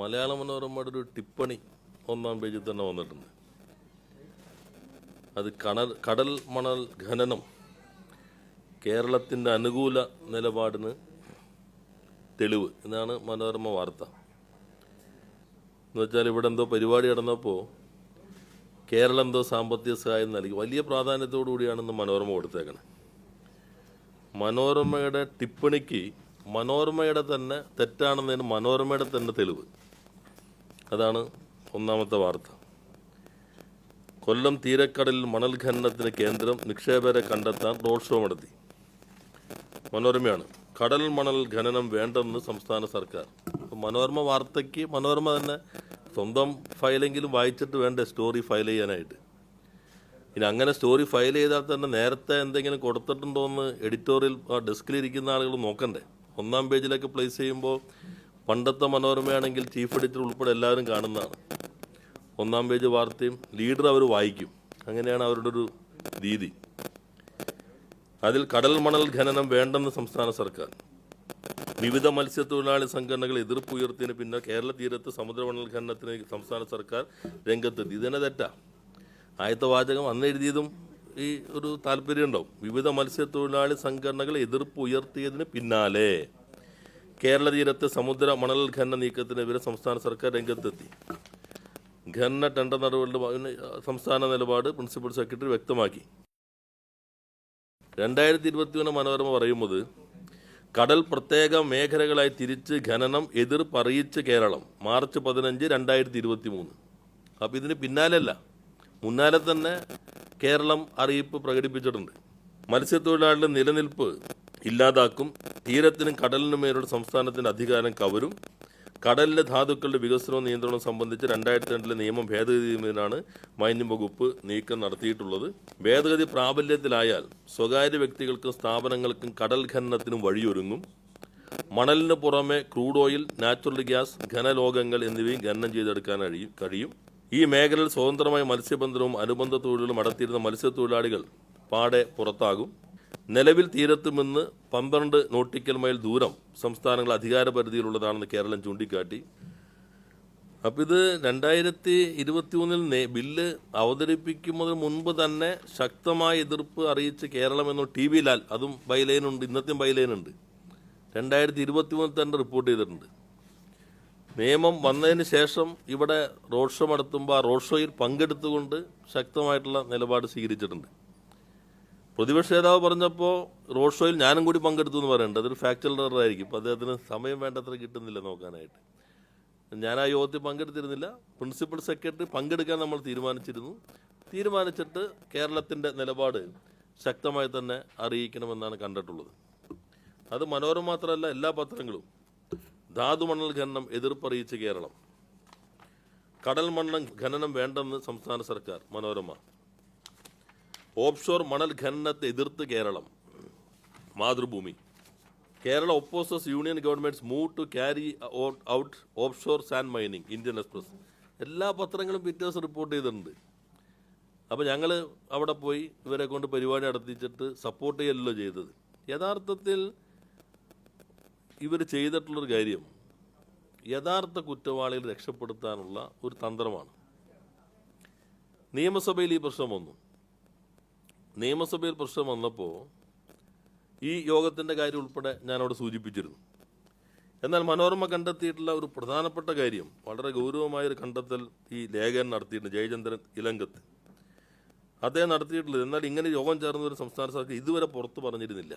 മലയാള മനോരമയുടെ ഒരു ടിപ്പണി ഒന്നാം പേജിൽ തന്നെ വന്നിട്ടുണ്ട്. അത് കണൽ കടൽ മണൽ ഖനനം കേരളത്തിന്റെ അനുകൂല നിലപാടിന് തെളിവ്. എന്നാണ് മനോരമ വാർത്ത. എന്നുവെച്ചാൽ ഇവിടെ എന്തോ പരിപാടി നടന്നപ്പോൾ കേരളം എന്തോ സാമ്പത്തിക സഹായം നൽകി. വലിയ പ്രാധാന്യത്തോടു കൂടിയാണ് ഇന്ന് മനോരമ കൊടുത്തേക്കണത് മനോരമയുടെ ടിപ്പണിക്ക് മനോരമയുടെ തന്നെ തെറ്റാണെന്നതിന് മനോരമയുടെ തന്നെ തെളിവ്. അതാണ് ഒന്നാമത്തെ വാർത്ത. കൊല്ലം തീരക്കടലിൽ മണൽ ഖനനത്തിന് കേന്ദ്രം നിക്ഷേപരെ കണ്ടെത്താൻ റോഡ് ഷോ നടത്തി. മനോരമയാണ്. കടൽ മണൽ ഖനനം വേണ്ടെന്ന് സംസ്ഥാന സർക്കാർ. മനോരമ വാർത്തയ്ക്ക് മനോരമ തന്നെ സ്വന്തം ഫയലെങ്കിലും വായിച്ചിട്ട് വേണ്ടേ സ്റ്റോറി ഫയൽ ചെയ്യാനായിട്ട്. ഇനി അങ്ങനെ സ്റ്റോറി ഫയൽ ചെയ്താൽ തന്നെ നേരത്തെ എന്തെങ്കിലും കൊടുത്തിട്ടുണ്ടോ എന്ന് എഡിറ്റോറിയൽ ആ ഡെസ്കിലിരിക്കുന്ന ആളുകൾ നോക്കണ്ടേ. ഒന്നാം പേജിലേക്ക് പ്ലേസ് ചെയ്യുമ്പോൾ പണ്ടത്തെ മനോരമയാണെങ്കിൽ ചീഫ് എഡിറ്റർ ഉൾപ്പെടെ എല്ലാവരും കാണുന്നതാണ്. ഒന്നാം പേജ് വാർത്തയും ലീഡർ അവർ വായിക്കും. അങ്ങനെയാണ് അവരുടെ ഒരു രീതി. അതിൽ കടൽ മണൽ ഖനനം വേണ്ടെന്ന് സംസ്ഥാന സർക്കാർ. വിവിധ മത്സ്യത്തൊഴിലാളി സംഘടനകൾ എതിർപ്പ് ഉയർത്തിയതിന് പിന്നെ കേരള തീരത്ത് സമുദ്രമണൽ ഖനനത്തിന് സംസ്ഥാന സർക്കാർ രംഗത്തെത്തി. ഇതന്നെ തെറ്റാ. ആയത്ത വാചകം അന്ന് എഴുതിയതും ഈ ഒരു താല്പര്യം ഉണ്ടാവും. വിവിധ മത്സ്യത്തൊഴിലാളി സംഘടനകൾ എതിർപ്പ് ഉയർത്തിയതിന് പിന്നാലെ. കേരള തീരത്ത് സമുദ്ര മണൽ ഖനന നീക്കത്തിനെതിരെ സംസ്ഥാന സർക്കാർ രംഗത്തെത്തി. ഖനന ടെൻഡർ നടപടികളുടെ സംസ്ഥാന നിലപാട് പ്രിൻസിപ്പൽ സെക്രട്ടറി വ്യക്തമാക്കി. രണ്ടായിരത്തി ഇരുപത്തിമൂന്ന് മനോരമ പറയുന്നത് കടൽ പ്രത്യേക മേഖലകളായി തിരിച്ച് ഖനനം എതിർ പറയിച്ച് കേരളം മാർച്ച് പതിനഞ്ച് രണ്ടായിരത്തി ഇരുപത്തി മൂന്ന് അപ്പം ഇതിന് പിന്നാലെയല്ല മുന്നാലെ തന്നെ കേരളം അറിയിപ്പ് പ്രകടിപ്പിച്ചിട്ടുണ്ട്. മത്സ്യത്തൊഴിലാളികളുടെ നിലനിൽപ്പ് ഇല്ലാതാക്കും തീരത്തിനും കടലിനും മേലുള്ള സംസ്ഥാനത്തിന്റെ അധികാരം കവരും. കടലിലെ ധാതുക്കളുടെ വികസനവും നിയന്ത്രണവും സംബന്ധിച്ച് രണ്ടായിരത്തി രണ്ടിലെ നിയമം ഭേദഗതി ചെയ്യുന്നതിനാണ് മൈന്യം വകുപ്പ് നീക്കം നടത്തിയിട്ടുള്ളത്. ഭേദഗതി പ്രാബല്യത്തിലായാൽ സ്വകാര്യ വ്യക്തികൾക്കും സ്ഥാപനങ്ങൾക്കും കടൽ ഖനനത്തിനും വഴിയൊരുങ്ങും. മണലിന് പുറമെ ക്രൂഡ് ഓയിൽ നാച്ചുറൽ ഗ്യാസ് ഖനലോകങ്ങൾ എന്നിവയും ഖനനം ചെയ്തെടുക്കാൻ കഴിയും കഴിയും. ഈ മേഖലയിൽ സ്വതന്ത്രമായ മത്സ്യബന്ധനവും അനുബന്ധ തൊഴിലുകളും നടത്തിയിരുന്ന മത്സ്യത്തൊഴിലാളികൾ പാടെ പുറത്താകും. നിലവിൽ തീരത്തുമെന്ന് പന്ത്രണ്ട് നോട്ടിക്കൽ മൈൽ ദൂരം സംസ്ഥാനങ്ങൾ അധികാര പരിധിയിലുള്ളതാണെന്ന് കേരളം ചൂണ്ടിക്കാട്ടി. അപ്പോൾ ഇത് രണ്ടായിരത്തി ഇരുപത്തി മൂന്നിൽ ബില്ല് അവതരിപ്പിക്കുന്നതിന് മുൻപ് തന്നെ ശക്തമായ എതിർപ്പ് അറിയിച്ച് കേരളം എന്ന ടി വി ലാൽ അതും ബൈലൈനുണ്ട് ഇന്നത്തെയും ബൈലൈനുണ്ട്. രണ്ടായിരത്തി ഇരുപത്തി മൂന്നിൽ തന്നെ റിപ്പോർട്ട് ചെയ്തിട്ടുണ്ട്. നിയമം വന്നതിന് ശേഷം ഇവിടെ റോഡ് ഷോ നടത്തുമ്പോൾ ആ റോഡ് ഷോയിൽ പങ്കെടുത്തുകൊണ്ട് ശക്തമായിട്ടുള്ള നിലപാട് സ്വീകരിച്ചിട്ടുണ്ട്. പ്രതിപക്ഷ നേതാവ് പറഞ്ഞപ്പോൾ റോഡ് ഷോയിൽ ഞാനും കൂടി പങ്കെടുത്തു എന്ന് പറയുന്നുണ്ട് അതൊരു ഫാക്ച്വൽ ആയിരിക്കും. അപ്പോൾ അദ്ദേഹത്തിന് സമയം വേണ്ടത്ര കിട്ടുന്നില്ല നോക്കാനായിട്ട്. ഞാൻ ആ യോഗത്തിൽ പങ്കെടുത്തിരുന്നില്ല. പ്രിൻസിപ്പൽ സെക്രട്ടറി പങ്കെടുക്കാൻ നമ്മൾ തീരുമാനിച്ചിരുന്നു. തീരുമാനിച്ചിട്ട് കേരളത്തിന്റെ നിലപാട് ശക്തമായി തന്നെ അറിയിക്കണമെന്നാണ് കണ്ടിട്ടുള്ളത്. അത് മനോരമ മാത്രമല്ല എല്ലാ പത്രങ്ങളും. ധാതുമണൽ ഖനനം എതിർപ്പറിയിച്ച് കേരളം. കടൽ മണ്ണൽ ഖനനം വേണ്ടെന്ന് സംസ്ഥാന സർക്കാർ മനോരമ. ഓഫ്ഷോർ മണൽ ഖനനത്തെ എതിർത്ത് Keralam. Mathrubhumi. Kerala opposes union government's move to carry out offshore sand mining Indian Express. എല്ലാ പത്രങ്ങളും പിറ്റേഴ്സ് റിപ്പോർട്ട് ചെയ്തിട്ടുണ്ട്. അപ്പോൾ ഞങ്ങൾ അവിടെ പോയി ഇവരെ കൊണ്ട് പരിപാടി നടത്തിച്ചിട്ട് സപ്പോർട്ട് ചെയ്യലല്ലോ ചെയ്തത്. യഥാർത്ഥത്തിൽ ഇവർ ചെയ്തിട്ടുള്ളൊരു കാര്യം യഥാർത്ഥ കുറ്റവാളികൾ രക്ഷപ്പെടുത്താനുള്ള ഒരു തന്ത്രമാണ്. നിയമസഭയിൽ ഈ പ്രശ്നം വന്നു. നിയമസഭയിൽ പ്രശ്നം വന്നപ്പോൾ ഈ യോഗത്തിന്റെ കാര്യം ഉൾപ്പെടെ ഞാനവിടെ സൂചിപ്പിച്ചിരുന്നു. എന്നാൽ മനോരമ കണ്ടെത്തിയിട്ടുള്ള ഒരു പ്രധാനപ്പെട്ട കാര്യം വളരെ ഗൗരവമായൊരു കണ്ടെത്തൽ ഈ ലേഖകൻ നടത്തിയിട്ടുണ്ട് ജയചന്ദ്രൻ ഇലങ്കത്ത്. അദ്ദേഹം നടത്തിയിട്ടുള്ളത് എന്നാൽ ഇങ്ങനെ യോഗം ചേർന്ന ഒരു സംസ്ഥാന സർക്കാർ ഇതുവരെ പുറത്ത് പറഞ്ഞിരുന്നില്ല.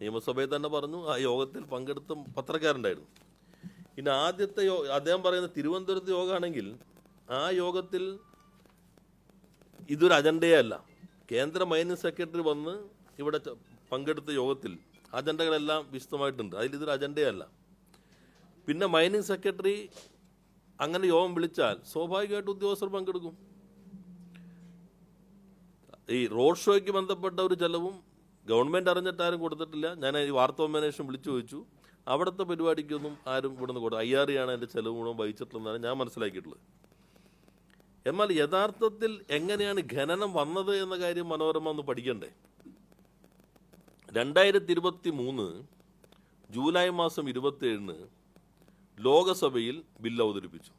നിയമസഭയിൽ തന്നെ പറഞ്ഞു ആ യോഗത്തിൽ പങ്കെടുത്ത പത്രക്കാരുണ്ടായിരുന്നു. ഇനി ആദ്യത്തെ യോ അദ്ദേഹം പറയുന്ന തിരുവനന്തപുരത്ത് യോഗമാണെങ്കിൽ ആ യോഗത്തിൽ ഇതൊരു അജണ്ടയേ അല്ല കേന്ദ്ര മൈനിങ് സെക്രട്ടറി വന്ന് ഇവിടെ പങ്കെടുത്ത യോഗത്തിൽ അജണ്ടകളെല്ലാം വിശദമായിട്ടുണ്ട്. അതിൽ ഇതൊരു അജണ്ടയല്ല. പിന്നെ മൈനിങ് സെക്രട്ടറി അങ്ങനെ യോഗം വിളിച്ചാൽ സ്വാഭാവികമായിട്ട് ഉദ്യോഗസ്ഥർ പങ്കെടുക്കും. ഈ റോഡ് ഷോയ്ക്ക് ബന്ധപ്പെട്ട ഒരു ചെലവും ഗവൺമെന്റ് അറിഞ്ഞിട്ട് ആരും കൊടുത്തിട്ടില്ല. ഞാൻ ഈ വാർത്താ കോമ്പിനേഷൻ വിളിച്ചു ചോദിച്ചു. അവിടുത്തെ പരിപാടിക്കൊന്നും ആരും ഇവിടുന്ന് കൊടുക്കും ഐ ആർ ആണ് എന്റെ ചെലവ് ഗുണം വഹിച്ചിട്ടുള്ളതെന്നാണ് ഞാൻ മനസ്സിലാക്കിയിട്ടുള്ളത്. എന്നാൽ യഥാർത്ഥത്തിൽ എങ്ങനെയാണ് ഖനനം വന്നത് എന്ന കാര്യം മനോരമ ഒന്ന് പഠിക്കണ്ടേ? രണ്ടായിരത്തി ഇരുപത്തി മൂന്ന് ജൂലൈ മാസം ഇരുപത്തേഴിന് ലോകസഭയിൽ ബിൽ അവതരിപ്പിച്ചു.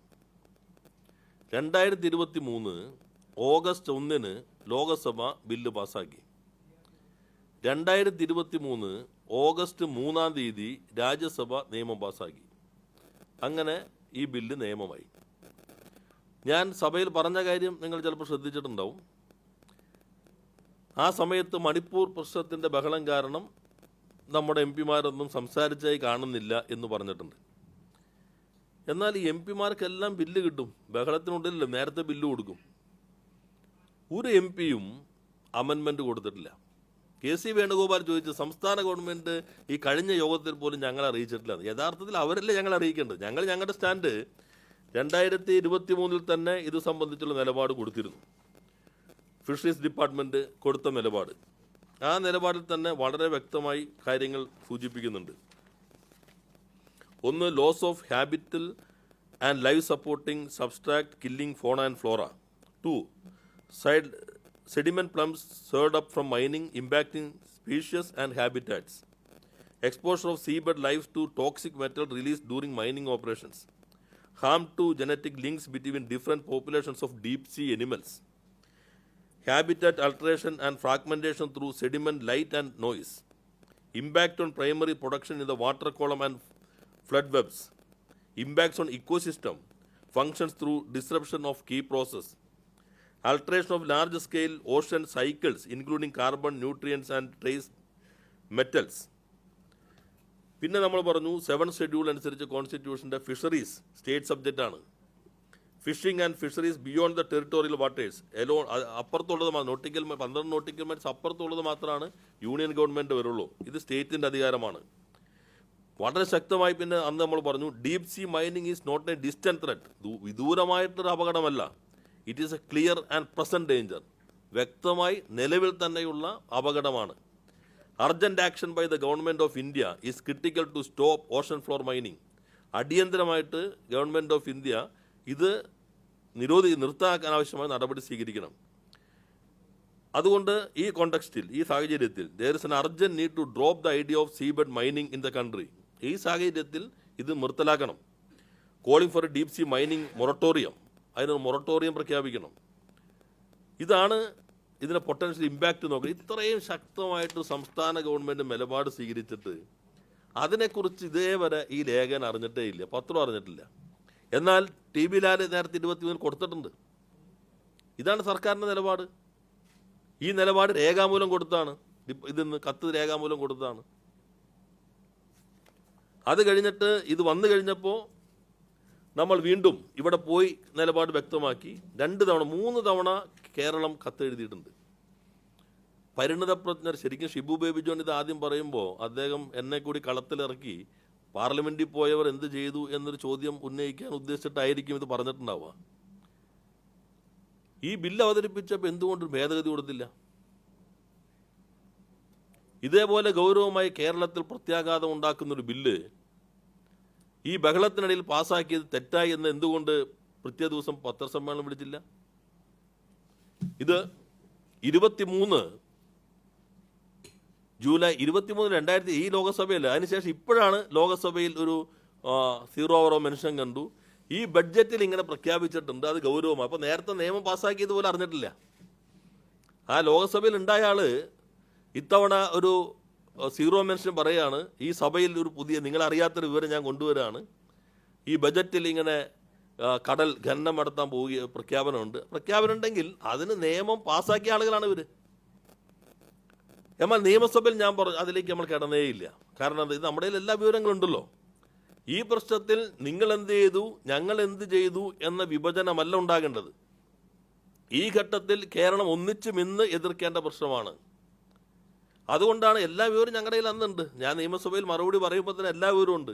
രണ്ടായിരത്തി ഇരുപത്തി മൂന്ന് ഓഗസ്റ്റ് ഒന്നിന് ലോകസഭ ബില്ല് പാസാക്കി രണ്ടായിരത്തി ഇരുപത്തി മൂന്ന് ഓഗസ്റ്റ് മൂന്നാം തീയതി രാജ്യസഭ നിയമം പാസാക്കി അങ്ങനെ ഈ ബില്ല് നിയമമായി. ഞാൻ സഭയിൽ പറഞ്ഞ കാര്യം നിങ്ങൾ ചിലപ്പോൾ ശ്രദ്ധിച്ചിട്ടുണ്ടാവും. ആ സമയത്ത് മണിപ്പൂർ പ്രശ്നത്തിന്റെ ബഹളം കാരണം നമ്മുടെ എം പിമാരൊന്നും സംസാരിച്ചായി കാണുന്നില്ല എന്ന് പറഞ്ഞിട്ടുണ്ട്. എന്നാൽ ഈ എം പിമാർക്കെല്ലാം ബില്ല് കിട്ടും. ബഹളത്തിനുള്ളിൽ നേരത്തെ ബില്ല് കൊടുക്കും. ഒരു എം പിയും അമെൻമെന്റ് കൊടുത്തിട്ടില്ല. കെ സി വേണുഗോപാൽ ചോദിച്ചു സംസ്ഥാന ഗവൺമെന്റ് ഈ കഴിഞ്ഞ യോഗത്തിൽ പോലും ഞങ്ങളെ അറിയിച്ചിട്ടില്ല. യഥാർത്ഥത്തിൽ അവരല്ലേ ഞങ്ങൾ അറിയിക്കേണ്ടത്? ഞങ്ങൾ ഞങ്ങളുടെ സ്റ്റാൻഡ് രണ്ടായിരത്തി ഇരുപത്തി മൂന്നിൽ തന്നെ ഇത് സംബന്ധിച്ചുള്ള നിലപാട് കൊടുത്തിരുന്നു. ഫിഷറീസ് ഡിപ്പാർട്ട്മെന്റ് കൊടുത്ത നിലപാട്. ആ നിലപാടിൽ തന്നെ വളരെ വ്യക്തമായി കാര്യങ്ങൾ സൂചിപ്പിക്കുന്നുണ്ട്. ഒന്ന് loss of habitat and life supporting substrate killing fauna and flora to side sediment plumes stirred up from mining impacting species and habitats exposure of seabed life to toxic metal release during mining operations, harm to genetic links between different populations of deep sea animals, habitat alteration and fragmentation through sediment, light, and noise, impact on primary production in the water column and flood webs, impacts on ecosystem, functions through disruption of key process, alteration of large scale ocean cycles, including carbon, nutrients, and trace metals. പിന്നെ നമ്മൾ പറഞ്ഞു seven schedule അനുസരിച്ച് കോൺസ്റ്റിറ്റ്യൂഷന്റെ fisheries state subject ആണ്. Fishing and fisheries beyond the territorial waters എലോ അപ്പുറത്തുള്ളത് nautical പന്ത്രണ്ട് nautical miles അപ്പുറത്തുള്ളത് മാത്രമാണ് യൂണിയൻ ഗവൺമെന്റ് വരുള്ളൂ. ഇത് സ്റ്റേറ്റിന്റെ അധികാരമാണ്. വളരെ ശക്തമായി പിന്നെ അന്ന് നമ്മൾ പറഞ്ഞു deep sea mining is not a distant threat വിദൂരമായിട്ടൊരു അപകടമല്ല. It is a clear and present danger വ്യക്തമായി നിലവിൽ തന്നെയുള്ള അപകടമാണ്. Urgent action by the government of India is critical to stop ocean floor mining അടിയന്തരമായിട്ട് ഗവൺമെന്റ് ഓഫ് ഇന്ത്യ ഇത് നിരോധി നിർത്താക്കാൻ ആവശ്യമായ നടപടി സ്വീകരിക്കണം. അതുകൊണ്ട് ഈ കോണ്ടക്സ്റ്റിൽ ഈ സാഹചര്യത്തിൽ there is an urgent need to drop the idea of seabed mining in the country ഈ സാഹചര്യത്തിൽ ഇത് നിർത്തലാക്കണം. Calling for deep sea mining moratorium അതിനൊരു മൊറട്ടോറിയം പ്രഖ്യാപിക്കണം. ഇതാണ് ഇതിനെ പൊട്ടൻഷ്യൽ ഇമ്പാക്റ്റ് നോക്കുക ഇത്രയും ശക്തമായിട്ട് സംസ്ഥാന ഗവൺമെന്റ് നിലപാട് സ്വീകരിച്ചിട്ട് അതിനെക്കുറിച്ച് ഇതേവരെ ഈ ലേഖനം അറിഞ്ഞിട്ടേ ഇല്ല പത്രം അറിഞ്ഞിട്ടില്ല. എന്നാൽ ടി ബി ലാൽ നേരത്തെ ഇരുപത്തി മൂന്നിൽ കൊടുത്തിട്ടുണ്ട്. ഇതാണ് സർക്കാരിന്റെ നിലപാട്. ഈ നിലപാട് രേഖാമൂലം കൊടുത്താണ്. ഇതിൽ ഇതിന്ന് കത്ത് രേഖാമൂലം കൊടുത്താണ്. അത് കഴിഞ്ഞിട്ട് ഇത് വന്നു കഴിഞ്ഞപ്പോൾ നമ്മൾ വീണ്ടും ഇവിടെ പോയി നിലപാട് വ്യക്തമാക്കി. രണ്ട് തവണ മൂന്ന് തവണ കേരളം കത്തെഴുതിയിട്ടുണ്ട്. പരിണിതപ്രജ്ഞർ ശരിക്കും ഷിബു ബേബി ജോൺ ഇത് ആദ്യം പറയുമ്പോൾ അദ്ദേഹം എന്നെ കൂടി കളത്തിലിറക്കി പാർലമെന്റിൽ പോയവർ എന്ത് ചെയ്തു എന്നൊരു ചോദ്യം ഉന്നയിക്കാൻ ഉദ്ദേശിച്ചിട്ടായിരിക്കും ഇത് പറഞ്ഞിട്ടുണ്ടാവുക. ഈ ബില്ല് അവതരിപ്പിച്ചപ്പോൾ എന്തുകൊണ്ട് ഭേദഗതി കൊടുത്തില്ല? ഇതേപോലെ ഗൗരവമായി കേരളത്തിൽ പ്രത്യാഘാതം ഉണ്ടാക്കുന്നൊരു ബില്ല് ഈ ബഹളത്തിനിടയിൽ പാസ്സാക്കിയത് തെറ്റായി എന്ന് എന്തുകൊണ്ട് പ്രത്യേക ദിവസം പത്രസമ്മേളനം വിളിച്ചില്ല? ഇത് ഇരുപത്തിമൂന്ന് ജൂലൈ ഇരുപത്തിമൂന്ന് രണ്ടായിരത്തി ഈ ലോകസഭയിൽ അതിനുശേഷം ഇപ്പോഴാണ് ലോകസഭയിൽ ഒരു സീറോ ഓവറോ മെൻഷൻ കണ്ടു. ഈ ബഡ്ജറ്റിൽ ഇങ്ങനെ പ്രഖ്യാപിച്ചിട്ടുണ്ട് അത് ഗൗരവമാണ്. അപ്പോൾ നേരത്തെ നിയമം പാസ്സാക്കിയത് പോലും അറിഞ്ഞിട്ടില്ല. ആ ലോകസഭയിൽ ഉണ്ടായ ആൾ ഇത്തവണ ഒരു സീറോ മെൻഷൻ പറയാണ് ഈ സഭയിൽ ഒരു പുതിയ നിങ്ങളറിയാത്തൊരു വിവരം ഞാൻ കൊണ്ടുവരാണ്. ഈ ബജറ്റിൽ ഇങ്ങനെ കടൽ ഖനനം നടത്താൻ പോവുക പ്രഖ്യാപനമുണ്ട്. പ്രഖ്യാപനം ഉണ്ടെങ്കിൽ അതിന് നിയമം പാസ്സാക്കിയ ആളുകളാണ് ഇവർ എന്നാൽ നിയമസഭയിൽ ഞാൻ പറഞ്ഞു അതിലേക്ക് നമ്മൾ കിടന്നേയില്ല. കാരണം ഇത് നമ്മുടെ എല്ലാ വിവരങ്ങളും ഉണ്ടല്ലോ. ഈ പ്രശ്നത്തിൽ നിങ്ങൾ എന്ത് ചെയ്തു ഞങ്ങൾ എന്ത് ചെയ്തു എന്ന വിഭജനമല്ല ഉണ്ടാകേണ്ടത്. ഈ ഘട്ടത്തിൽ കേരളം ഒന്നിച്ചു മിന്ന് എതിർക്കേണ്ട പ്രശ്നമാണ്. അതുകൊണ്ടാണ് എല്ലാ വിവരവും ഞങ്ങളുടെ കയ്യിൽ അന്നുണ്ട്. ഞാൻ നിയമസഭയിൽ മറുപടി പറയുമ്പോൾ തന്നെ എല്ലാ വിവരവും ഉണ്ട്.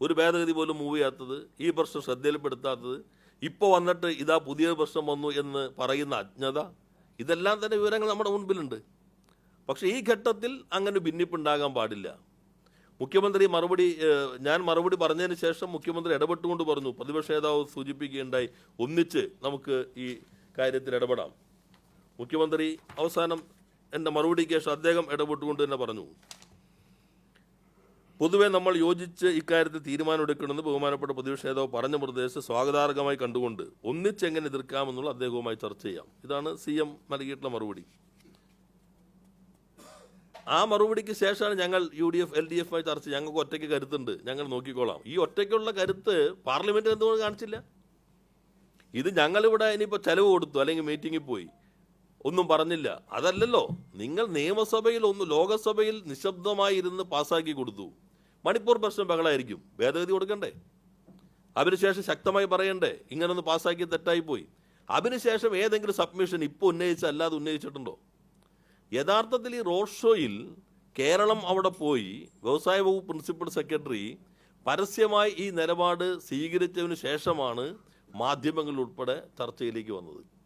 ഒരു ഭേദഗതി പോലും മൂവ് ചെയ്യാത്തത് ഈ പ്രശ്നം ശ്രദ്ധയിൽപ്പെടുത്താത്തത് ഇപ്പോൾ വന്നിട്ട് ഇതാ പുതിയ പ്രശ്നം വന്നു എന്ന് പറയുന്ന അജ്ഞത ഇതെല്ലാം തന്നെ വിവരങ്ങൾ നമ്മുടെ മുൻപിലുണ്ട്. പക്ഷേ ഈ ഘട്ടത്തിൽ അങ്ങനെ ഭിന്നിപ്പുണ്ടാകാൻ പാടില്ല. മുഖ്യമന്ത്രി മറുപടി ഞാൻ മറുപടി പറഞ്ഞതിന് ശേഷം മുഖ്യമന്ത്രി ഇടപെട്ടുകൊണ്ട് പറഞ്ഞു പ്രതിപക്ഷ നേതാവ് സൂചിപ്പിക്കുകയുണ്ടായി ഒന്നിച്ച് നമുക്ക് ഈ കാര്യത്തിൽ ഇടപെടാം. മുഖ്യമന്ത്രി അവസാനം എന്റെ മറുപടിക്ക് ശേഷം അദ്ദേഹം ഇടപെട്ടുകൊണ്ട് തന്നെ പറഞ്ഞു. പൊതുവെ നമ്മൾ യോജിച്ച് ഇക്കാര്യത്തിൽ തീരുമാനമെടുക്കണമെന്ന് ബഹുമാനപ്പെട്ട പ്രതിപക്ഷ നേതാവ് പറഞ്ഞ നിർദ്ദേശം സ്വാഗതാർഹമായി കണ്ടുകൊണ്ട് ഒന്നിച്ചെങ്ങനെ എതിർക്കാമെന്നുള്ള അദ്ദേഹവുമായി ചർച്ച ചെയ്യാം. ഇതാണ് സി എം നൽകിയിട്ടുള്ള മറുപടി. ആ മറുപടിക്ക് ശേഷമാണ് ഞങ്ങൾ U D F L D എഫുമായി ചർച്ച ഞങ്ങൾക്ക് ഒറ്റയ്ക്ക് കരുത്തുണ്ട്. ഞങ്ങൾ നോക്കിക്കോളാം. ഈ ഒറ്റയ്ക്കുള്ള കരുത്ത് പാർലമെന്റ് എന്തുകൊണ്ട് കാണിച്ചില്ല? ഇത് ഞങ്ങളിവിടെ ഇനിയിപ്പോൾ ചെലവ് കൊടുത്തു അല്ലെങ്കിൽ മീറ്റിങ്ങിൽ പോയി. ഒന്നും പറഞ്ഞില്ല. അതല്ലല്ലോ നിങ്ങൾ നിയമസഭയിൽ ഒന്ന് ലോകസഭയിൽ നിശബ്ദമായി ഇരുന്ന് പാസ്സാക്കി കൊടുത്തു. മണിപ്പൂർ പ്രശ്നം ബഹളായിരിക്കും. ഭേദഗതി കൊടുക്കണ്ടേ? അതിനുശേഷം ശക്തമായി പറയണ്ടേ ഇങ്ങനൊന്ന് പാസ്സാക്കി തെറ്റായി പോയി അതിനുശേഷം ഏതെങ്കിലും സബ്മിഷൻ ഇപ്പോൾ ഉന്നയിച്ച അല്ലാതെ ഉന്നയിച്ചിട്ടുണ്ടോ? യഥാർത്ഥത്തിൽ ഈ റോഡ് ഷോയിൽ കേരളം അവിടെ പോയി വ്യവസായ വകുപ്പ് പ്രിൻസിപ്പൽ സെക്രട്ടറി പരസ്യമായി ഈ നിലപാട് സ്വീകരിച്ചതിന് ശേഷമാണ് മാധ്യമങ്ങൾ ഉൾപ്പെടെ ചർച്ചയിലേക്ക് വന്നത്.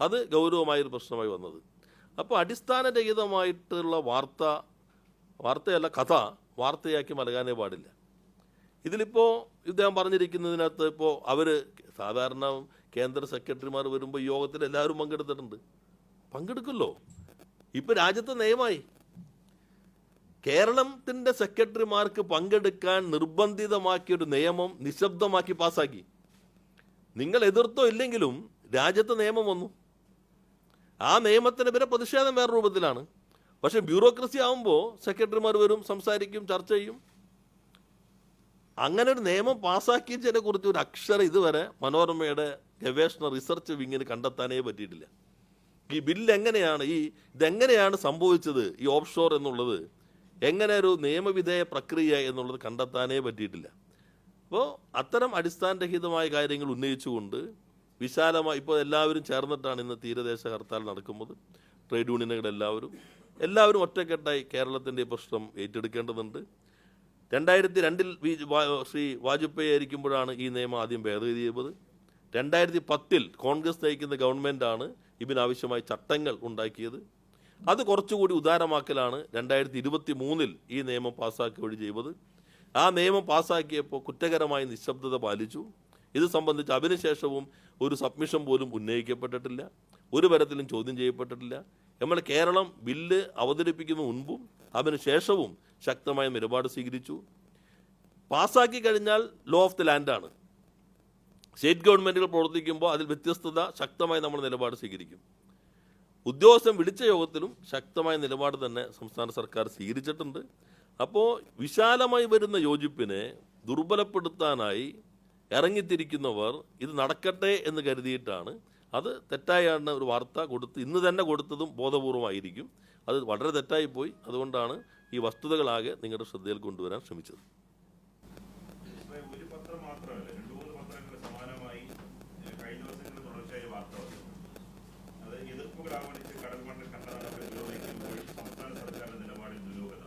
അത് ഗൗരവമായൊരു പ്രശ്നമായി വന്നത്. അപ്പോൾ അടിസ്ഥാനരഹിതമായിട്ടുള്ള വാർത്ത വാർത്തയല്ല കഥ വാർത്തയാക്കി മലകാനേ പാടില്ല. ഇതിലിപ്പോൾ ഇദ്ദേഹം പറഞ്ഞിരിക്കുന്നതിനകത്ത് ഇപ്പോൾ അവർ സാധാരണ കേന്ദ്ര സെക്രട്ടറിമാർ വരുമ്പോൾ യോഗത്തിൽ എല്ലാവരും പങ്കെടുത്തിട്ടുണ്ട്. പങ്കെടുക്കുമല്ലോ. ഇപ്പം രാജ്യത്തെ നയമായി കേരളത്തിന്റെ സെക്രട്ടറിമാർക്ക് പങ്കെടുക്കാൻ നിർബന്ധിതമാക്കിയൊരു നിയമം നിശബ്ദമാക്കി പാസ്സാക്കി നിങ്ങൾ എതിർത്തോ ഇല്ലെങ്കിലും രാജ്യത്തെ നിയമം വന്നു. ആ നിയമത്തിന് പിന്നെ പ്രതിഷേധം വേറെ രൂപത്തിലാണ്. പക്ഷേ ബ്യൂറോക്രസി ആകുമ്പോൾ സെക്രട്ടറിമാർ വരും സംസാരിക്കും ചർച്ച ചെയ്യും. അങ്ങനെ ഒരു നിയമം പാസ്സാക്കിയതിനെ കുറിച്ച് ഒരു അക്ഷരം ഇതുവരെ മനോരമയുടെ ഗവേഷണ റിസർച്ച് വിങ്ങിന് കണ്ടെത്താനേ പറ്റിയിട്ടില്ല. ഈ ബില്ല് എങ്ങനെയാണ് ഈ ഇതെങ്ങനെയാണ് സംഭവിച്ചത് ഈ ഓഫ് ഷോർ എന്നുള്ളത് എങ്ങനെ ഒരു നിയമവിധേയ പ്രക്രിയ എന്നുള്ളത് കണ്ടെത്താനേ പറ്റിയിട്ടില്ല. അപ്പോൾ അത്തരം അടിസ്ഥാനരഹിതമായ കാര്യങ്ങൾ ഉന്നയിച്ചുകൊണ്ട് വിശാലമായി ഇപ്പോൾ എല്ലാവരും ചേർന്നിട്ടാണ് ഇന്ന് തീരദേശ ഹർത്താൽ നടക്കുന്നത്. ട്രേഡ് യൂണിയനുകളെല്ലാവരും എല്ലാവരും ഒറ്റക്കെട്ടായി കേരളത്തിന്റെ പ്രശ്നം ഏറ്റെടുക്കേണ്ടതുണ്ട്. രണ്ടായിരത്തി രണ്ടിൽ ശ്രീ വാജ്പേയി ആയിരിക്കുമ്പോഴാണ് ഈ നിയമം ആദ്യം ഭേദഗതി ചെയ്തത്. രണ്ടായിരത്തി പത്തിൽ കോൺഗ്രസ് നയിക്കുന്ന ഗവൺമെന്റാണ് ഇതിനാവശ്യമായ ചട്ടങ്ങൾ ഉണ്ടാക്കിയത്. അത് കുറച്ചുകൂടി ഉദാരമാക്കലാണ് രണ്ടായിരത്തി ഇരുപത്തി മൂന്നിൽ ഈ നിയമം പാസ്സാക്കി വഴി ചെയ്തത്. ആ നിയമം പാസ്സാക്കിയപ്പോൾ കുറ്റകരമായി നിശബ്ദത പാലിച്ചു. ഇത് സംബന്ധിച്ച് അതിനുശേഷവും ഒരു സബ്മിഷൻ പോലും ഉന്നയിക്കപ്പെട്ടിട്ടില്ല. ഒരു തരത്തിലും ചോദ്യം ചെയ്യപ്പെട്ടിട്ടില്ല. നമ്മൾ കേരളം ബില്ല് അവതരിപ്പിക്കുന്ന മുൻപും അതിനുശേഷവും ശക്തമായ നിലപാട് സ്വീകരിച്ചു. പാസ്സാക്കി കഴിഞ്ഞാൽ ലോ ഓഫ് ദി ലാൻഡാണ് സ്റ്റേറ്റ് ഗവൺമെന്റുകൾ പ്രവർത്തിക്കുമ്പോൾ അതിൽ വ്യത്യസ്തത ശക്തമായി നമ്മൾ നിലപാട് സ്വീകരിക്കും. ഉദ്യോഗസ്ഥൻ വിളിച്ച യോഗത്തിലും ശക്തമായ നിലപാട് തന്നെ സംസ്ഥാന സർക്കാർ സ്വീകരിച്ചിട്ടുണ്ട്. അപ്പോൾ വിശാലമായി വരുന്ന യോജിപ്പിനെ ദുർബലപ്പെടുത്താനായി ഇറങ്ങിത്തിരിക്കുന്നവർ ഇത് നടക്കട്ടെ എന്ന് കരുതിയിട്ടാണ്. അത് തെറ്റായാണ് ഒരു വാർത്ത കൊടുത്ത് ഇന്ന് തന്നെ കൊടുത്തതും ബോധപൂർവമായിരിക്കും. അത് വളരെ തെറ്റായിപ്പോയി. അതുകൊണ്ടാണ് ഈ വസ്തുതകളാകെ നിങ്ങളുടെ ശ്രദ്ധയിൽ കൊണ്ടുവരാൻ ശ്രമിച്ചത് ഇപ്പൊ ഒരു പത്രം മാത്രമല്ല രണ്ടു മൂന്ന് പത്രങ്ങൾ സമാനമായി ഏഹ്, കഴിഞ്ഞ ദിവസങ്ങളിൽ തുടർച്ചയായി വാർത്ത വന്നു അത് എതിർപ്പുകൾ ആവണിച്ച് കടൽ മണ്ണിൽ കണ്ടതാണ് വിരോധിക്കുമ്പോൾ സംസ്ഥാന സർക്കാരിന്റെ നിലപാടിൽ ദുരൂഹത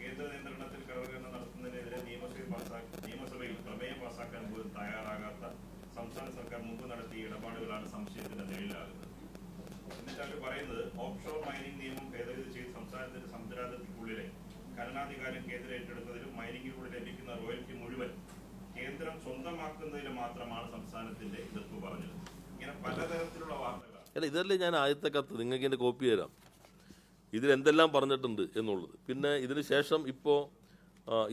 കേന്ദ്ര നിയന്ത്രണത്തിൽ കടൽഖനനം നടത്തുന്നതിനെതിരെ നിയമസഭയിൽ പാസാക്കി നിയമസഭയിൽ പ്രമേയം പാസാക്കാൻ പോലും തയ്യാറാകാത്ത സംസ്ഥാന സർക്കാർ മുമ്പ് നടത്തിയ ഇടപാടുകളാണ് സംശയത്തിന്റെ നിഴലിലാകുന്നത് എന്നിട്ട് അവർ പറയുന്നത് ഓഫ്ഷോർ മൈനിങ് നിയമം ഭേദഗതി ചെയ്ത് സംസ്ഥാനത്തിന്റെ സമുദ്രാതിർത്തിക്കുള്ളിലെ ഖനനാധികാരം കേന്ദ്രം ഏറ്റെടുത്തതിലും മൈനിങ്ങിലൂടെ ലഭിക്കുന്ന റോയൽറ്റി മുഴുവൻ കേന്ദ്രം സ്വന്തമാക്കുന്നതിലും മാത്രമാണ് സംസ്ഥാനത്തിന്റെ എതിർപ്പ് പറഞ്ഞത്. ഇങ്ങനെ പലതരത്തിലുള്ള വാർത്തകളാണ്. ഇതല്ലേ ഞാൻ ആദ്യത്തെ കത്ത്. നിങ്ങൾക്ക് എന്റെ കോപ്പി തരാം. ഇതിലെന്തെല്ലാം പറഞ്ഞിട്ടുണ്ട് എന്നുള്ളത്. പിന്നെ ഇതിന് ശേഷം ഇപ്പോൾ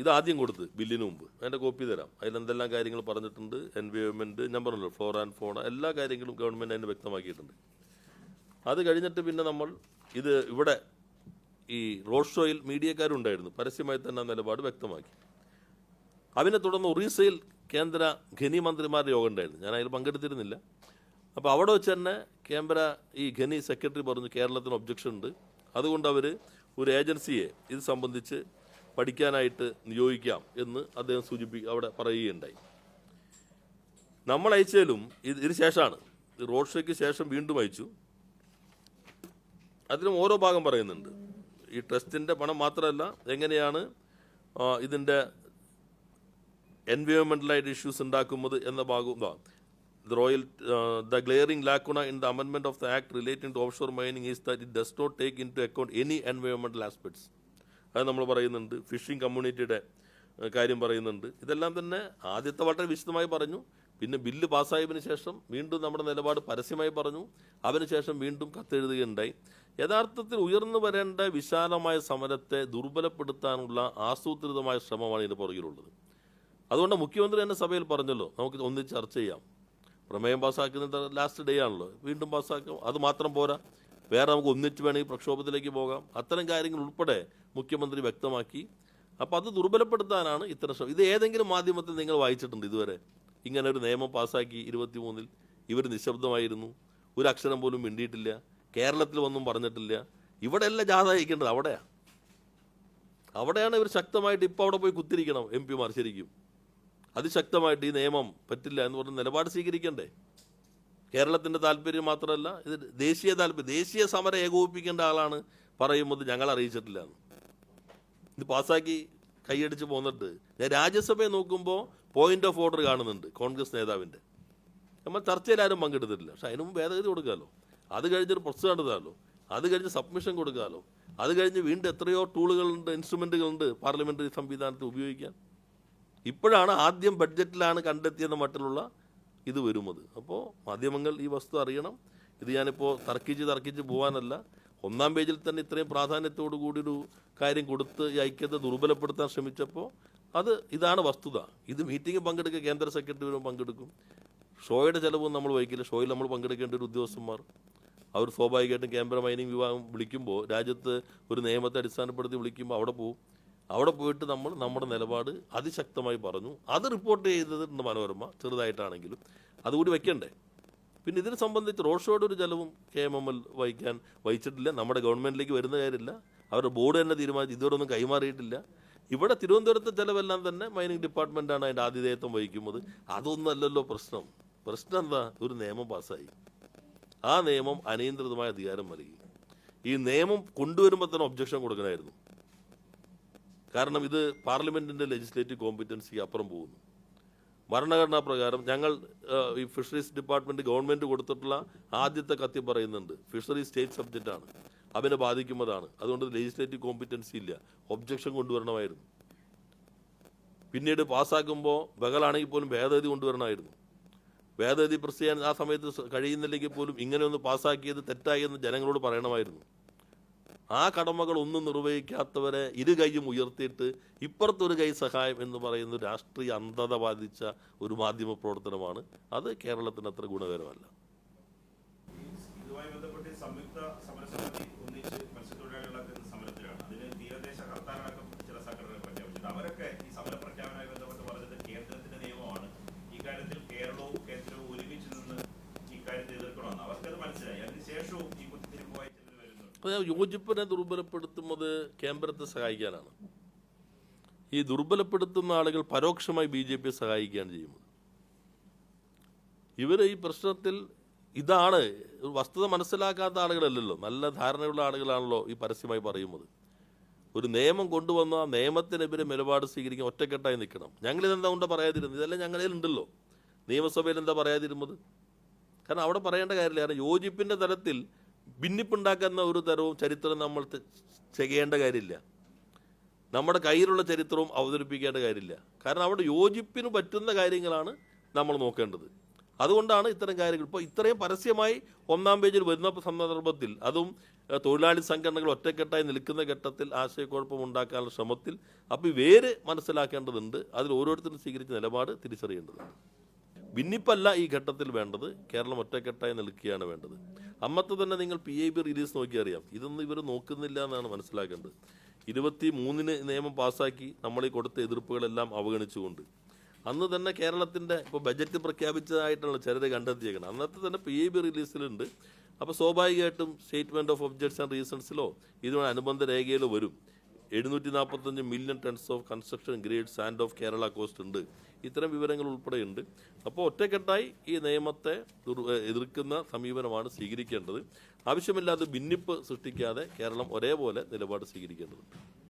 ഇത് ആദ്യം കൊടുത്ത് ബില്ലിന് മുമ്പ്. അതിന്റെ കോപ്പി തരാം. അതിലെന്തെല്ലാം കാര്യങ്ങൾ പറഞ്ഞിട്ടുണ്ട്? എൻവയോൺമെന്റ് ഞാൻ പറഞ്ഞല്ലോ ഫ്ലോർ ആൻഡ് ഫോണ എല്ലാ കാര്യങ്ങളും ഗവൺമെന്റ് അതിന് വ്യക്തമാക്കിയിട്ടുണ്ട്. അത് കഴിഞ്ഞിട്ട് പിന്നെ നമ്മൾ ഇത് ഇവിടെ ഈ റോഡ് ഷോയിൽ മീഡിയക്കാരുണ്ടായിരുന്നു. പരസ്യമായി തന്നെ നിലപാട് വ്യക്തമാക്കി. അതിനെ തുടർന്ന് ഒറീസയിൽ കേന്ദ്ര ഖനി മന്ത്രിമാരുടെ യോഗം ഉണ്ടായിരുന്നു. ഞാൻ അതിൽ പങ്കെടുത്തിരുന്നില്ല. അപ്പോൾ അവിടെ വെച്ച് തന്നെ കേന്ദ്ര ഈ ഖനി സെക്രട്ടറി പറഞ്ഞു കേരളത്തിന് ഒബ്ജക്ഷൻ ഉണ്ട്. അതുകൊണ്ട് അവർ ഒരു ഏജൻസിയെ ഇത് സംബന്ധിച്ച് പഠിക്കാനായിട്ട് നിയോഗിക്കാം എന്ന് അദ്ദേഹം സൂചിപ്പി അവിടെ പറയുകയുണ്ടായി. നമ്മൾ അയച്ചാലും ഇത് ഇതിന് ശേഷമാണ്. റോഡ് ഷോയ്ക്ക് ശേഷം വീണ്ടും അയച്ചു. അതിലും ഓരോ ഭാഗം പറയുന്നുണ്ട്. ഈ ട്രസ്റ്റിന്റെ പണം മാത്രമല്ല എങ്ങനെയാണ് ഇതിന്റെ എൻവയോൺമെന്റലായിട്ട് ഇഷ്യൂസ് ഉണ്ടാക്കുന്നത് എന്ന ഭാഗവും the royal the glaring lacuna in the അമെൻമെന്റ് of the act relating to offshore mining is that it does not take into account any എൻവയോൺമെന്റൽ aspects അത് നമ്മൾ പറയുന്നുണ്ട്. ഫിഷിംഗ് കമ്മ്യൂണിറ്റിയുടെ കാര്യം പറയുന്നുണ്ട്. ഇതെല്ലാം തന്നെ ആദ്യത്തെ വളരെ വിശദമായി പറഞ്ഞു. പിന്നെ ബില്ല് പാസ്സായതിനു ശേഷം വീണ്ടും നമ്മുടെ നിലപാട് പരസ്യമായി പറഞ്ഞു. അതിനുശേഷം വീണ്ടും കത്തെഴുതുകയുണ്ടായി. യഥാർത്ഥത്തിൽ ഉയർന്നു വരേണ്ട വിശാലമായ സമരത്തെ ദുർബലപ്പെടുത്താനുള്ള ആസൂത്രിതമായ ശ്രമമാണ് ഇതിന് പുറകിലുള്ളത്. അതുകൊണ്ട് മുഖ്യമന്ത്രി തന്നെ സഭയിൽ പറഞ്ഞല്ലോ നമുക്ക് ഒന്നിച്ച് ചർച്ച ചെയ്യാം. പ്രമേയം പാസ്സാക്കുന്നത് ലാസ്റ്റ് ഡേ ആണല്ലോ. വീണ്ടും പാസ്സാക്കാം. അത് മാത്രം പോരാ. വേറെ നമുക്ക് ഒന്നിച്ച് വേണമെങ്കിൽ പ്രക്ഷോഭത്തിലേക്ക് പോകാം. അത്തരം കാര്യങ്ങൾ ഉൾപ്പെടെ മുഖ്യമന്ത്രി വ്യക്തമാക്കി. അപ്പോൾ അത് ദുർബലപ്പെടുത്താനാണ് ഇത്തരം ശ്രമം. ഇത് ഏതെങ്കിലും മാധ്യമത്തിൽ നിങ്ങൾ വായിച്ചിട്ടുണ്ട് ഇതുവരെ? ഇങ്ങനെ ഒരു നിയമം പാസ്സാക്കി ഇരുപത്തി മൂന്നിൽ ഇവർ നിശബ്ദമായിരുന്നു. ഒരു അക്ഷരം പോലും മിണ്ടിയിട്ടില്ല. കേരളത്തിൽ ഒന്നും പറഞ്ഞിട്ടില്ല. ഇവിടെയല്ല ജാഥ അയക്കേണ്ടത് അവിടെയാണ് അവിടെയാണ് ഇവർ ശക്തമായിട്ട് ഇപ്പോൾ അവിടെ പോയി കുത്തിരിക്കണം എം പിമാർ ശരിക്കും. അതിശക്തമായിട്ട് ഈ നിയമം പറ്റില്ല എന്ന് പറഞ്ഞ നിലപാട് സ്വീകരിക്കണ്ടേ? കേരളത്തിന്റെ താല്പര്യം മാത്രമല്ല ഇത് ദേശീയ താല്പര്യം ദേശീയ സമരം ഏകോപിപ്പിക്കേണ്ട ആളാണ് പറയുമ്പോൾ ഞങ്ങൾ അറിയിച്ചിട്ടില്ല എന്ന്. ഇത് പാസ്സാക്കി കൈയടിച്ച് പോന്നിട്ട്. ഞാൻ രാജ്യസഭയെ നോക്കുമ്പോൾ പോയിന്റ് ഓഫ് ഓർഡർ കാണുന്നുണ്ട് കോൺഗ്രസ് നേതാവിന്റെ. നമ്മൾ ചർച്ചയിൽ ആരും പങ്കെടുത്തിട്ടില്ല. പക്ഷെ അതിന് ഭേദഗതി കൊടുക്കാമല്ലോ അത് കഴിഞ്ഞൊരു പ്രൊസസ് നടത്താമല്ലോ അത് കഴിഞ്ഞ് സബ്മിഷൻ കൊടുക്കാമല്ലോ അത് കഴിഞ്ഞ് വീണ്ടും എത്രയോ ടൂളുകളുണ്ട് ഇൻസ്ട്രുമെന്റുകളുണ്ട് പാർലമെന്ററി സംവിധാനത്തിൽ ഉപയോഗിക്കാൻ. ഇപ്പോഴാണ് ആദ്യം ബഡ്ജറ്റിലാണ് കണ്ടെത്തിയെന്ന മട്ടിലുള്ള ഇത് വരുന്നത്. അപ്പോൾ മാധ്യമങ്ങൾ ഈ വസ്തു അറിയണം. ഇത് ഞാനിപ്പോൾ തർക്കിച്ച് തർക്കിച്ച് പോകാനല്ല ഒന്നാം പേജിൽ തന്നെ ഇത്രയും പ്രാധാന്യത്തോടു കൂടി ഒരു കാര്യം കൊടുത്ത് ഈ ഐക്യത്തെ ദുർബലപ്പെടുത്താൻ ശ്രമിച്ചപ്പോൾ അത് ഇതാണ് വസ്തുത. ഇത് മീറ്റിംഗ് പങ്കെടുക്കുക കേന്ദ്ര സെക്രട്ടറിയും പങ്കെടുക്കും. ഷോയുടെ ചിലവും നമ്മൾ വഹിക്കില്ല. ഷോയിൽ നമ്മൾ പങ്കെടുക്കേണ്ട ഒരു ഉദ്യോഗസ്ഥന്മാർ. അവർ സ്വാഭാവികമായിട്ടും ക്യാമ്പറ മൈനിങ് വിഭാഗം വിളിക്കുമ്പോൾ രാജ്യത്ത് ഒരു നിയമത്തെ അടിസ്ഥാനപ്പെടുത്തി വിളിക്കുമ്പോൾ അവിടെ പോകും അവിടെ പോയിട്ട് നമ്മൾ നമ്മുടെ നിലപാട് അതിശക്തമായി പറഞ്ഞു. അത് റിപ്പോർട്ട് ചെയ്തതിട്ടുണ്ട് മനോരമ ചെറുതായിട്ടാണെങ്കിലും. അതുകൂടി വെക്കണ്ടേ? പിന്നെ ഇതിനെ സംബന്ധിച്ച് റോഡ് ഷോയുടെ ഒരു ചിലവും കെ എം എം എൽ വഹിക്കാൻ വഹിച്ചിട്ടില്ല. നമ്മുടെ ഗവൺമെന്റിലേക്ക് വരുന്ന കാര്യമില്ല. അവരുടെ ബോർഡ് തന്നെ തീരുമാനിച്ച്. ഇതുവരെ ഒന്നും കൈമാറിയിട്ടില്ല. ഇവിടെ തിരുവനന്തപുരത്തെ ചിലവെല്ലാം തന്നെ മൈനിങ് ഡിപ്പാർട്ട്മെന്റാണ് അതിന്റെ ആതിഥേയത്വം വഹിക്കുന്നത്. അതൊന്നല്ലല്ലോ പ്രശ്നം. പ്രശ്നം എന്താ? ഒരു നിയമം പാസ്സായി. ആ നിയമം അനിയന്ത്രിതമായ അധികാരം നൽകി. ഈ നിയമം കൊണ്ടുവരുമ്പോൾ തന്നെ ഒബ്ജക്ഷൻ കൊടുക്കണമായിരുന്നു. കാരണം ഇത് പാർലമെന്റിന്റെ ലെജിസ്ലേറ്റീവ് കോമ്പിറ്റൻസിക്ക് അപ്പുറം പോകുന്നു. ഭരണഘടനാ പ്രകാരം ഞങ്ങൾ ഈ ഫിഷറീസ് ഡിപ്പാർട്ട്മെന്റ് ഗവൺമെന്റ് കൊടുത്തിട്ടുള്ള ആദ്യത്തെ കത്തി പറയുന്നുണ്ട്. ഫിഷറീസ് സ്റ്റേറ്റ് സബ്ജക്റ്റാണ് അവനെ ബാധിക്കുന്നതാണ്. അതുകൊണ്ട് ലെജിസ്ലേറ്റീവ് കോമ്പിറ്റൻസി ഇല്ല. ഒബ്ജക്ഷൻ കൊണ്ടുവരണമായിരുന്നു. പിന്നീട് പാസ്സാക്കുമ്പോൾ ബഹളാണെങ്കിൽ പോലും ഭേദഗതി കൊണ്ടുവരണമായിരുന്നു. ഭേദഗതി പ്രസ് ചെയ്യാൻ ആ സമയത്ത് കഴിയുന്നില്ലെങ്കിൽ പോലും ഇങ്ങനെ ഒന്ന് പാസ്സാക്കിയത് തെറ്റായി എന്ന് ജനങ്ങളോട് പറയണമായിരുന്നു. ആ കടമകൾ ഒന്നും നിർവഹിക്കാത്തവരെ ഇരു കൈയും ഉയർത്തിയിട്ട് ഇപ്പുറത്തൊരു കൈ സഹായം എന്ന് പറയുന്ന രാഷ്ട്രീയ അന്ധത ബാധിച്ച ഒരു മാധ്യമ പ്രവർത്തനമാണ്. അത് കേരളത്തിന് അത്ര ഗുണകരമല്ല ഇതുമായി ബന്ധപ്പെട്ട് സംയുക്ത സമരസമിതി ഒന്നിച്ച് മത്സ്യത്തൊഴിലാളികളൊക്കെ ഇന്ന് സമരത്തിലാണ് അതിന് തീരദേശ ഹർത്താലടക്കം ചില സംഘടനകൾ പ്രഖ്യാപിച്ചിട്ടുണ്ട് അവരൊക്കെ ഈ സമര പ്രഖ്യാപനവുമായി ബന്ധപ്പെട്ട് പറഞ്ഞത് കേന്ദ്രത്തിന്റെ നിയമമാണ് ഇക്കാര്യത്തിൽ കേരളവും കേന്ദ്രവും ഒരുമിച്ച് നിന്ന് ഇക്കാര്യത്തെ എതിർക്കണമെന്ന് അവർക്കത് മനസ്സിലായി അതിനുശേഷവും ഈ കുത്തിരിപ്പുമായി ചിലർ വരുന്നുണ്ട് ഞാൻ യോജിപ്പിനെ ദുർബലപ്പെടുത്തുന്നത് കേന്ദ്രത്തെ സഹായിക്കാനാണ്. ഈ ദുർബലപ്പെടുത്തുന്ന ആളുകൾ പരോക്ഷമായി ബി ജെ പിയെ സഹായിക്കുകയാണ് ചെയ്യുന്നത്. ഇവർ ഈ പ്രശ്നത്തിൽ ഇതാണ്. വസ്തുത മനസ്സിലാക്കാത്ത ആളുകളല്ലല്ലോ. നല്ല ധാരണയുള്ള ആളുകളാണല്ലോ ഈ പരസ്യമായി പറയുന്നത്. ഒരു നിയമം കൊണ്ടുവന്ന ആ നിയമത്തിനെതിരെ നിലപാട് സ്വീകരിക്കാൻ ഒറ്റക്കെട്ടായി നിൽക്കണം. ഞങ്ങളിതെന്താ കൊണ്ട് പറയാതിരുന്നത്? ഇതെല്ലാം ഞങ്ങളിൽ ഉണ്ടല്ലോ. നിയമസഭയിൽ എന്താ പറയാതിരുന്നത്? കാരണം അവിടെ പറയേണ്ട കാര്യമില്ല. കാരണം യോജിപ്പിന്റെ തലത്തിൽ ഭിന്നിപ്പുണ്ടാക്കുന്ന ഒരു തരവും ചരിത്രം നമ്മൾ ചെയ്യേണ്ട കാര്യമില്ല. നമ്മുടെ കയ്യിലുള്ള ചരിത്രവും അവതരിപ്പിക്കേണ്ട കാര്യമില്ല. കാരണം അവിടെ യോജിപ്പിന് പറ്റുന്ന കാര്യങ്ങളാണ് നമ്മൾ നോക്കേണ്ടത്. അതുകൊണ്ടാണ് ഇത്തരം കാര്യങ്ങൾ. ഇപ്പോൾ ഇത്രയും പരസ്യമായി ഒന്നാം പേജിൽ വരുന്ന സന്ദർഭത്തിൽ അതും തൊഴിലാളി സംഘടനകൾ ഒറ്റക്കെട്ടായി നിൽക്കുന്ന ഘട്ടത്തിൽ ആശയക്കുഴപ്പം ഉണ്ടാക്കാനുള്ള ശ്രമത്തിൽ അപ്പോൾ വേര് മനസ്സിലാക്കേണ്ടതുണ്ട്. അതിൽ ഓരോരുത്തരും സ്വീകരിച്ച നിലപാട് തിരിച്ചറിയേണ്ടതുണ്ട്. ഭിന്നിപ്പല്ല ഈ ഘട്ടത്തിൽ വേണ്ടത്. കേരളം ഒറ്റക്കെട്ടായി നിൽക്കുകയാണ് വേണ്ടത്. അമ്മത്തെ തന്നെ നിങ്ങൾ പി ഐ ബി റിലീസ് നോക്കിയറിയാം ഇതൊന്നും ഇവർ നോക്കുന്നില്ല എന്നാണ് മനസ്സിലാക്കേണ്ടത്. ഇരുപത്തി മൂന്നിന് നിയമം പാസ്സാക്കി നമ്മൾ ഈ കൊടുത്ത എതിർപ്പുകളെല്ലാം അവഗണിച്ചുകൊണ്ട്. അന്ന് തന്നെ കേരളത്തിന്റെ ഇപ്പോൾ ബജറ്റ് പ്രഖ്യാപിച്ചതായിട്ടുള്ള ചിലർ കണ്ടെത്തിയേക്കണം. അന്നത്തെ തന്നെ പി ഐ ബി റിലീസിലുണ്ട് അപ്പോൾ സ്വാഭാവികമായിട്ടും സ്റ്റേറ്റ്മെന്റ് ഓഫ് ഒബ്ജക്ട്സ് ആൻഡ് റീസൺസിലോ ഇതിനോട് അനുബന്ധ രേഖയിലോ വരും. എഴുന്നൂറ്റി നാൽപ്പത്തഞ്ച് million tons of construction grade sand of Kerala coast ഉണ്ട്. ഇത്തരം വിവരങ്ങൾ ഉൾപ്പെടെയുണ്ട്. അപ്പോൾ ഒറ്റക്കെട്ടായി ഈ നിയമത്തെ എതിർക്കുന്ന സമീപനമാണ് സ്വീകരിക്കേണ്ടത്. ആവശ്യമില്ലാതെ ഭിന്നിപ്പ് സൃഷ്ടിക്കാതെ കേരളം ഒരേപോലെ നിലപാട് സ്വീകരിക്കേണ്ടതുണ്ട്.